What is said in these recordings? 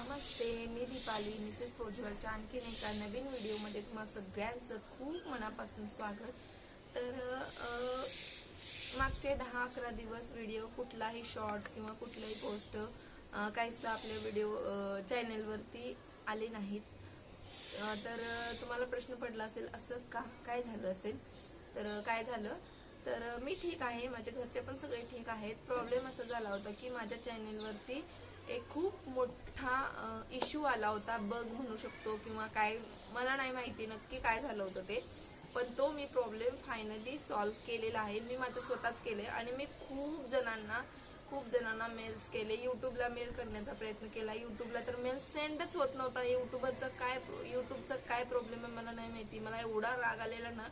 नमस्ते मी Deepali Mrs पोजवरच्या आणखीन एका नवीन व्हिडिओमध्ये तुम्हाला सगळ्यांचं खूप मनापासून स्वागत. तर मागचे दहा अकरा दिवस व्हिडिओ कुठलाही शॉर्ट्स किंवा कुठलाही पोस्ट काहीसुद्धा आपले व्हिडिओ चॅनेलवरती आले नाहीत. तर तुम्हाला प्रश्न पडला असेल असं का? काय झालं असेल? तर काय झालं? तर मी ठीक आहे माझ्या घरचे पण सगळे ठीक आहेत. प्रॉब्लेम असा झाला होता की माझ्या चॅनेलवरती एक खूप मोठा इश्यू आला होता. बग म्हणू शकतो किंवा काय. मला नाही माहिती नक्की काय झालं होतं ते. पण तो मी प्रॉब्लेम फायनली सॉल्व्ह केलेला आहे. मी माझं स्वतःच केले आणि मी खूप जणांना खूप जणांना मेल्स केले. यूट्यूबला मेल करण्याचा प्रयत्न केला. यूट्यूबला तर मेल सेंडच होत नव्हता. यूट्यूबरचा काय यूट्यूबचा काय प्रॉब्लेम आहे मला नाही माहिती. मला एवढा राग आलेला ना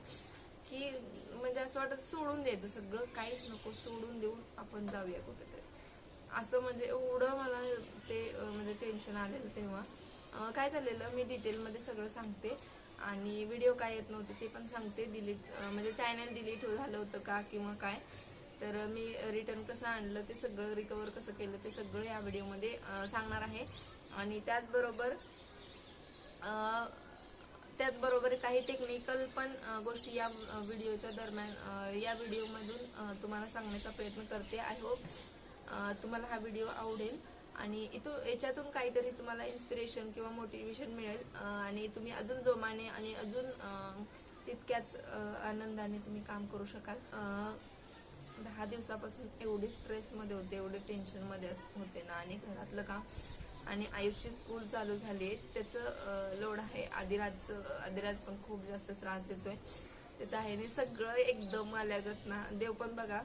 की म्हणजे असं वाटत सोडून द्यायचं सगळं. काहीच नको. सोडून देऊन आपण जाऊया कुठे. असं म्हणजे एवढं मला ते म्हणजे टेन्शन आलेलं तेव्हा. काय झालेलं मी डिटेलमध्ये सगळं सांगते. आणि व्हिडिओ काय येत नव्हते ते पण सांगते. डिलीट म्हणजे चॅनल डिलीट हो-, झालं होतं का किंवा काय? तर मी रिटर्न कसं आणलं ते सगळं रिकवर कसं केलं ते सगळं या व्हिडिओमध्ये सांगणार आहे. आणि त्याचबरोबर त्याचबरोबर काही टेक्निकल पण गोष्टी या व्हिडिओच्या दरम्यान या व्हिडिओमधून तुम्हाला सांगण्याचा प्रयत्न करते आय होप तुम्हाला हा व्हिडिओ आवडेल. आणि इथून याच्यातून काहीतरी तुम्हाला इन्स्पिरेशन किंवा मोटिवेशन मिळेल. आणि तुम्ही अजून जोमाने आणि अजून तितक्याच आनंदाने तुम्ही काम करू शकाल. दहा दिवसापासून एवढे स्ट्रेसमध्ये होते एवढे टेन्शनमध्ये होते ना आणि घरातलं काम. आणि आयुषची स्कूल चालू झाली आहे त्याचं लोड आहे. आदिराजचं आदिराज पण खूप जास्त त्रास देतोय. त्याचं आहे आणि सगळं एकदम आल्यागत ना देव पण बघा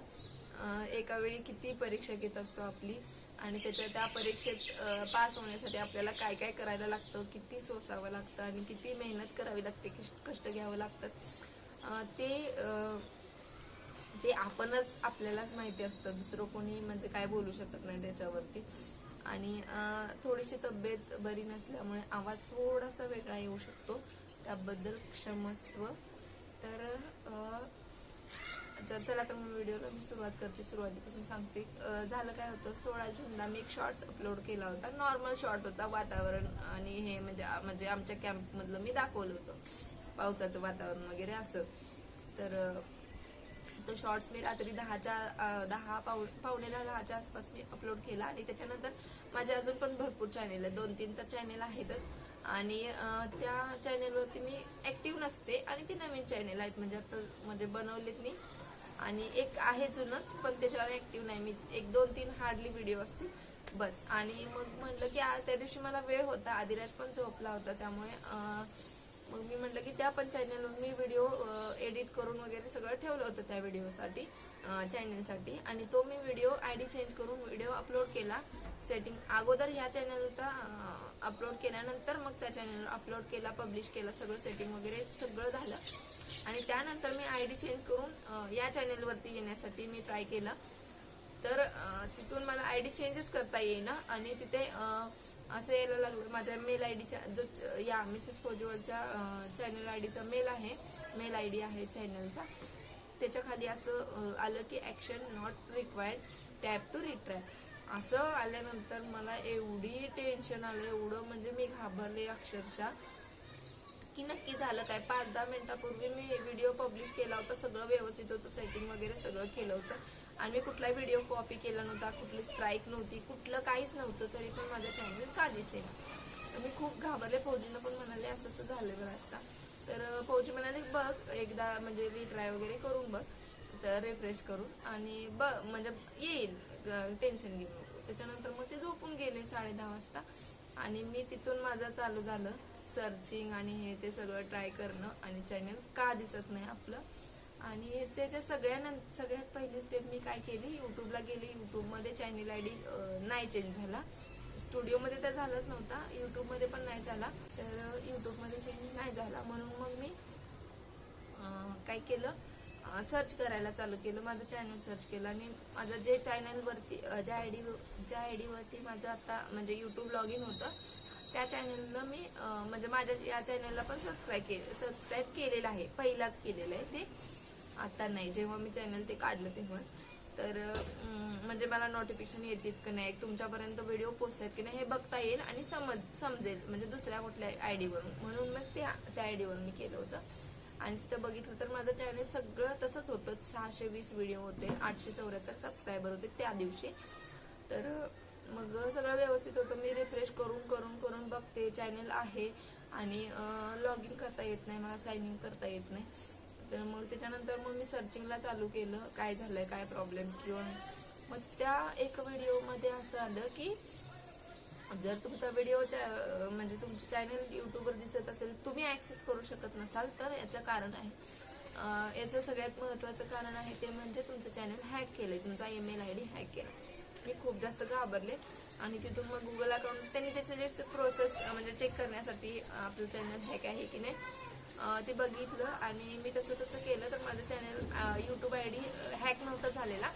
एका वेळी किती परीक्षा घेत असतो आपली? आणि त्याच्या त्या परीक्षेत पास होण्यासाठी आपल्याला काय काय करायला लागतं? किती सोसावं लागतं? आणि किती मेहनत करावी लागते? कष्ट घ्यावं लागतात? ते ते आपणच आपल्यालाच माहिती असतं. दुसरं कोणी म्हणजे काय बोलू शकत नाही त्याच्यावरती. आणि थोडीशी तब्येत बरी नसल्यामुळे आवाज थोडासा वेगळा येऊ शकतो. त्याबद्दल क्षमस्व. तर तर चला तर मग व्हिडिओला मी सुरुवात करते सुरुवातीपासून सांगते. झालं काय होतं सोळा जूनला मी एक शॉर्ट्स अपलोड केला होता. नॉर्मल शॉर्ट होता वातावरण आणि हे म्हणजे म्हणजे आमच्या कॅम्पमधलं मी दाखवलं होतं. पावसाचं वातावरण वगैरे असं. तर तो शॉर्ट्स मी रात्री दहाच्या दहा पाव पावणेला दहाच्या आसपास मी अपलोड केला आणि त्याच्यानंतर माझे अजून पण भरपूर चॅनेल आहेत. दोन तीन तर चॅनेल आहेतच. आणि त्या चॅनेलवरती मी ॲक्टिव्ह नसते आणि ते नवीन चॅनेल आहेत. म्हणजे आता म्हणजे बनवलेत मी. आणि एक आहे जुनच पण त्याच्यावर ऍक्टिव्ह नाही. मी एक दोन तीन हार्डली व्हिडिओ असतील. बस. आणि मग म्हटलं की त्या दिवशी मला वेळ होता. आदिराज पण झोपला होता त्यामुळे मग मी म्हटलं की त्या पण चॅनलवर मी व्हिडिओ एडिट करून वगैरे सगळं ठेवलं होतं त्या व्हिडिओसाठी चॅनलसाठी आणि तो मी व्हिडिओ आय डी चेंज करून व्हिडिओ अपलोड केला. सेटिंग अगोदर ह्या चॅनलचा अपलोड केल्यानंतर मग त्या चॅनलवर अपलोड केला पब्लिश केला सगळं सेटिंग वगैरे सगळं झालं. आणि त्यानंतर मी आय डी चेंज करून या चॅनलवरती येण्यासाठी मी ट्राय केलं. तर तिथून मला आय डी चेंजच करता येईना आणि तिथे असं यायला लागलं. माझ्या मेल आय डीच्या जो या मिसेस फोजवलच्या चॅनल आय डीचा मेल आहे मेल आय डी आहे चॅनलचा त्याच्याखाली असं आलं की action not required tap to retry असं आल्यानंतर मला एवढी टेन्शन आलं एवढं म्हणजे मी घाबरले अक्षरशः. की नक्की झालं काय? पाच दहा मिनिटापूर्वी मी व्हिडिओ पब्लिश केला होता सगळं व्यवस्थित होतं सेटिंग वगैरे सगळं केलं होतं. आणि मी कुठलाही व्हिडिओ कॉपी केला नव्हता कुठली स्ट्राईक नव्हती कुठलं काहीच नव्हतं तरी पण माझ्या चॅनल का दिसेना. तर मी खूप घाबरले. फौजीनं पण म्हणाले असं असं झालं बरं आता. तर फौजी म्हणाले बघ एकदा म्हणजे रिट्राय वगैरे करून बघ तर रिफ्रेश करून आणि ब म्हणजे येईल टेन्शन घेऊ नको. त्याच्यानंतर मग ते झोपून गेले साडे दहा वाजता. आणि मी तिथून माझं चालू झालं. सर्चिंग आणि हे ते सगळं ट्राय करणं आणि चॅनल का दिसत नाही आपलं. आणि त्याच्या सगळ्यानंतर सगळ्यात पहिली स्टेप मी काय केली? यूट्यूबला गेली. यूट्यूबमध्ये चॅनल आय डी नाही चेंज झाला. स्टुडिओमध्ये तर झालाच नव्हता. यूट्यूबमध्ये पण नाही झाला. तर यूट्यूबमध्ये चेंज नाही झाला. म्हणून मग मी काय केलं? सर्च करायला चालू केलं. माझं चॅनल सर्च केलं. आणि माझं जे चॅनलवरती ज्या आय डी ज्या आय डीवरती माझं आता म्हणजे यूट्यूब लॉग इन होतं त्या चॅनलला मी म्हणजे माझ्या या चॅनलला पण सबस्क्राईब केले सबस्क्राईब केलेलं आहे. पहिलाच केलेलं आहे ते. आता नाही. जेव्हा मी चॅनल ते काढलं तेव्हा. तर म्हणजे मला नोटिफिकेशन येतात की नाही तुमच्यापर्यंत व्हिडिओ पोचतात की नाही हे बघता येईल आणि समज समजेल. म्हणजे दुसऱ्या कुठल्या आय डीवरून म्हणून मग त्या त्या आय डीवरून मी केलं होतं. आणि तिथं बघितलं तर माझं चॅनल सगळं तसंच होतं. सहाशे वीस व्हिडिओ होते. आठशे चौऱ्याहत्तर सबस्क्रायबर होते त्या दिवशी. तर मग सगळं व्यवस्थित होतं. मी रिफ्रेश करून करून करून बघते. चॅनल आहे आणि लॉग इन करता येत नाही. मला साईन इन करता येत नाही. तर मग त्याच्यानंतर मग मी सर्चिंगला चालू केलं. काय झालंय काय प्रॉब्लेम किंवा मग त्या एक व्हिडिओमध्ये असं आलं की जर तुमचा व्हिडिओ म्हणजे तुमचं चॅनल यूट्यूबवर दिसत असेल तुम्ही ॲक्सेस करू शकत नसाल तर याचं कारण आहे. याचं सगळ्यात महत्त्वाचं कारण आहे ते म्हणजे तुमचं चॅनल हॅक केलंय. तुमचा ईमेल आय डी हॅक केला. मी खूप जास्त घाबरले. आणि तिथून मग गुगल अकाउंट त्यांनी जसे जसे प्रोसेस म्हणजे चेक करण्यासाठी आपलं चॅनल हॅक आहे की नाही ते बघितलं. आणि मी तसं तसं केलं तर माझं channel YouTube I D hack नव्हता झालेला.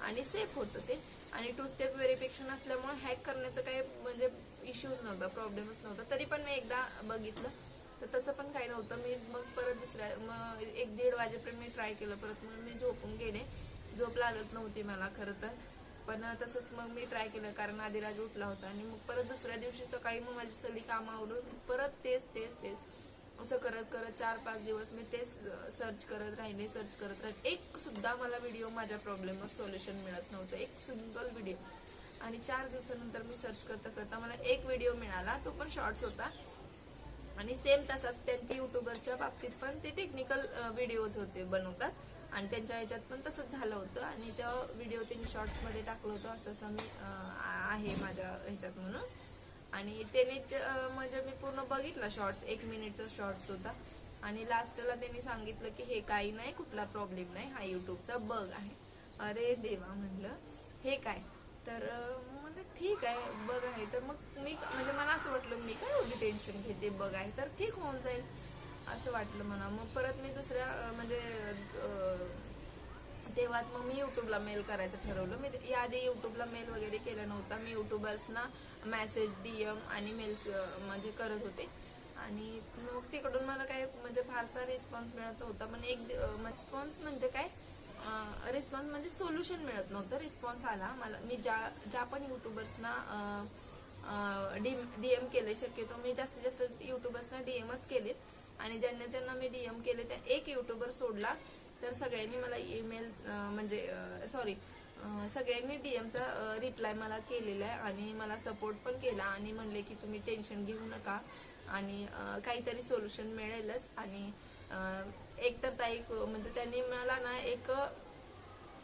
आणि सेफ होतं ते. आणि टू स्टेप व्हेरिफिकेशन असल्यामुळे हॅक करण्याचं काही म्हणजे इश्यूज नव्हता प्रॉब्लेमच नव्हता. तरी पण मी एकदा बघितलं. तर तसं पण काही नव्हतं. मी मग परत दुसऱ्या मग एक दीड वाजेपर्यंत मी ट्राय केलं. परत मग मी झोपून गेले. झोप लागत नव्हती मला खरं तर. पण तसंच मग मी ट्राय केलं कारण आधी राज उठला होता आणि मग परत दुसऱ्या दिवशी सकाळी मग माझी सगळी कामं आवडून परत तेच तेच तेच असं करत करत चार पाच दिवस मी तेच सर्च करत राहिले सर्च करत राहिले. एक सुद्धा मला व्हिडिओ माझ्या प्रॉब्लेमवर सोल्युशन मिळत नव्हतं. एक सिंगल व्हिडिओ आणि चार दिवसानंतर मी सर्च करता करता मला एक व्हिडिओ मिळाला. तो पण शॉर्ट्स होता. आणि सेम तसाच त्यांच्या युट्यूबरच्या बाबतीत पण ते टेक्निकल व्हिडिओज होते बनवतात. आणि त्यांच्या ह्याच्यात पण तसंच झालं होतं आणि त्या व्हिडिओ त्यांनी शॉर्ट्समध्ये टाकलं होतं असं असं मी आहे माझ्या ह्याच्यात म्हणून. आणि त्याने म्हणजे मी पूर्ण बघितला शॉर्ट्स एक मिनिटचा शॉर्ट्स होता. आणि लास्टला त्यांनी सांगितलं की हे काही नाही कुठला प्रॉब्लेम नाही हा यूट्यूबचा बग आहे. अरे देवा म्हणलं हे काय? तर म्हटलं म्हणलं ठीक आहे बघ आहे. तर मग मी म्हणजे मला असं वाटलं मी काय एवढी टेन्शन घेते बघ आहे. तर ठीक होऊन जाईल. असं वाटलं मला. मग परत मी दुसऱ्या म्हणजे तेव्हाच मग मी युट्यूबला मेल करायचं ठरवलं. मी याआधी युट्यूबला मेल वगैरे केला नव्हता. मी युट्यूबर्सना मेसेज डीएम आणि मेल्स म्हणजे करत होते. आणि मग तिकडून मला काय म्हणजे फारसा रिस्पॉन्स मिळत नव्हता. पण एक रिस्पॉन्स म्हणजे काय? रिस्पॉन्स म्हणजे सोल्युशन मिळत नव्हतं. रिस्पॉन्स आला. मला मी ज्या ज्या पण युट्यूबर्सना डी डीएम केले शक्यतो. मी जास्तीत जास्त युट्यूबर्सना डीएमच केलेत. आणि ज्यांना ज्यांना मी डीएम केले त्या एक युट्यूबर सोडला तर सगळ्यांनी मला ईमेल म्हणजे सॉरी सगळ्यांनी डीएमचा रिप्लाय मला केलेला आहे आणि मला सपोर्ट पण केला आणि म्हणले की तुम्ही टेन्शन घेऊ नका आणि काहीतरी सोल्युशन मिळेलच. आणि एक तर ताई म्हणजे त्यांनी मला ना एक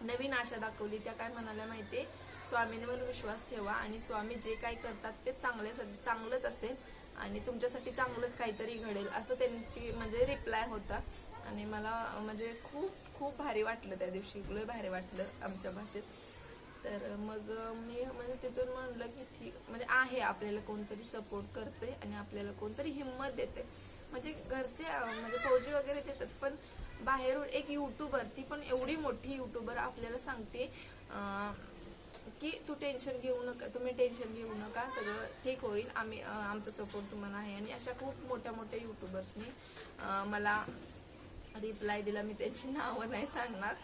नवीन आशा दाखवली. त्या काय म्हणाल्या माहितीये? स्वामींवर विश्वास ठेवा आणि स्वामी जे काय करतात ते चांगल्यासाठी चांगलंच असेल आणि तुमच्यासाठी चांगलंच काहीतरी घडेल असं त्यांची म्हणजे रिप्लाय होता. आणि मला म्हणजे खूप खूप भारी वाटलं त्या दिवशी. लय भारी वाटलं आमच्या भाषेत. तर मग मी म्हणजे तिथून म्हणलं की ठीक म्हणजे आहे आपल्याला कोणतरी सपोर्ट करते आणि आपल्याला कोणतरी हिंमत देते म्हणजे घरचे म्हणजे फौजी वगैरे देतात पण बाहेरून एक युट्यूबर ती पण एवढी मोठी युट्यूबर आपल्याला सांगते की तू टेन्शन घेऊ नका तुम्ही टेन्शन घेऊ नका सगळं ठीक होईल. आम्ही आमचा सपोर्ट तुम्हाला आहे. आणि अशा खूप मोठ्या मोठ्या युट्यूबर्सनी मला रिप्लाय दिला. मी त्याची नावं नाही सांगणार.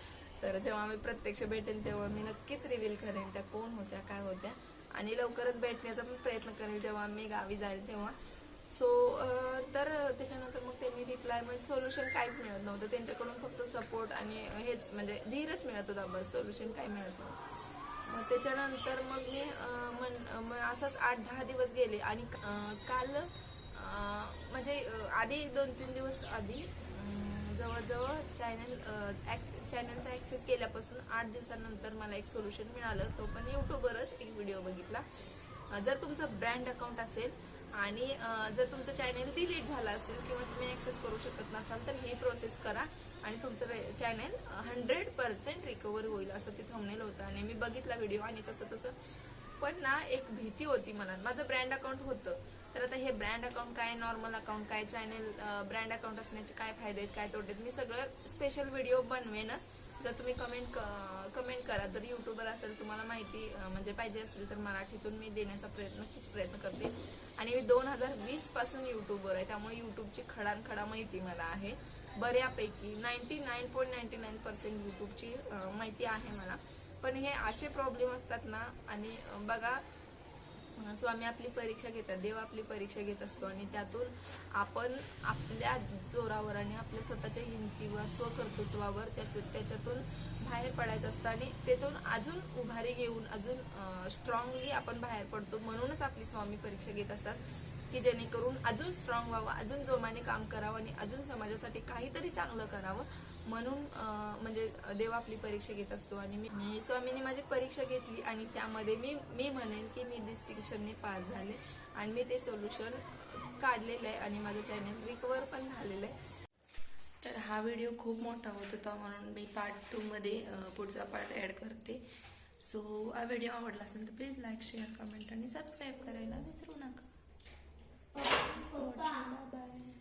तर जेव्हा मी प्रत्यक्ष भेटेन तेव्हा मी नक्कीच रिव्हील करेन त्या कोण होत्या काय होत्या. आणि लवकरच भेटण्याचा पण प्रयत्न करेल. जेव्हा मी गावी जाईल तेव्हा. सो तर त्याच्यानंतर मग त्यांनी रिप्लाय म्हणजे सोल्युशन काहीच मिळत नव्हतं. त्यांच्याकडून फक्त सपोर्ट आणि हेच म्हणजे धीरच मिळत होता. बस सोल्युशन काही मिळत नव्हतं. मग त्याच्यानंतर मग मी मन मग असंच आठ दहा दिवस गेले. आणि काल म्हणजे आधी दोन तीन दिवस आधी जवळजवळ चॅनल ॲक्स चॅनलचा ॲक्सेस केल्यापासून आठ दिवसानंतर मला एक सोल्युशन मिळालं. तो पण यूट्यूबवरच एक व्हिडिओ बघितला. जर तुमचं ब्रँड अकाउंट असेल आणि जर तुमचं चॅनल डिलीट झालं असेल किंवा तुम्ही ॲक्सेस करू शकत नसाल तर ही प्रोसेस करा आणि तुमचं चॅनल हंड्रेड पर्सेंट रिकवर होईल असं ते थंबनेल होतं. आणि मी बघितला व्हिडिओ आणि तसं तसं. पण ना एक भीती होती मला. माझं ब्रँड अकाउंट होतं. तर आता हे ब्रँड अकाउंट काय नॉर्मल अकाउंट काय चॅनल ब्रँड अकाउंट असण्याचे काय फायदे आहेत काय तोटे आहेत? मी सगळं स्पेशल व्हिडिओ बनवेनच. जर तुम्ही कमेंट कमेंट करा. जर युट्यूबर असेल तुम्हाला माहिती म्हणजे पाहिजे असेल तर मराठीतून मी देण्याचा प्रयत्न नक्कीच प्रयत्न करते. आणि मी दोन हजार वीसपासून युट्यूबवर आहे त्यामुळे युट्यूबची खडानखडा माहिती मला आहे. बऱ्यापैकी ninety nine point ninety nine percent युट्यूबची माहिती आहे मला. पण हे असे प्रॉब्लेम असतात ना आणि बघा स्वामी आपली परीक्षा घेतात देव आपली परीक्षा घेत असतो आणि त्यातून आपण आपल्या जोरावर आणि आपल्या स्वतःच्या हिमतीवर स्वकर्तृत्वावर त्यात त्याच्यातून बाहेर पडायचं असतं आणि त्यातून अजून उभारी घेऊन अजून स्ट्रॉंगली आपण बाहेर पडतो म्हणूनच आपली स्वामी परीक्षा घेत असतात की जेणेकरून अजून स्ट्रॉंग व्हावं अजून जोमाने काम करावं आणि अजून समाजासाठी काहीतरी चांगलं करावं म्हणून म्हणजे देव आपली परीक्षा घेत असतो आणि मी मी स्वामीने माझी परीक्षा घेतली आणि त्यामध्ये मी मी म्हणेन की मी डिस्टिंक्शनने पास झाले आणि मी ते सोल्युशन काढलेलं आहे आणि माझं चॅनल रिकवर पण झालेलं आहे. तर हा व्हिडिओ खूप मोठा होत होता म्हणून मी पार्ट टूमध्ये पुढचा पार्ट ॲड करते. सो हा व्हिडिओ आवडला असेल तर प्लीज लाईक शेअर कमेंट आणि सबस्क्राईब करायला विसरू नका. बाय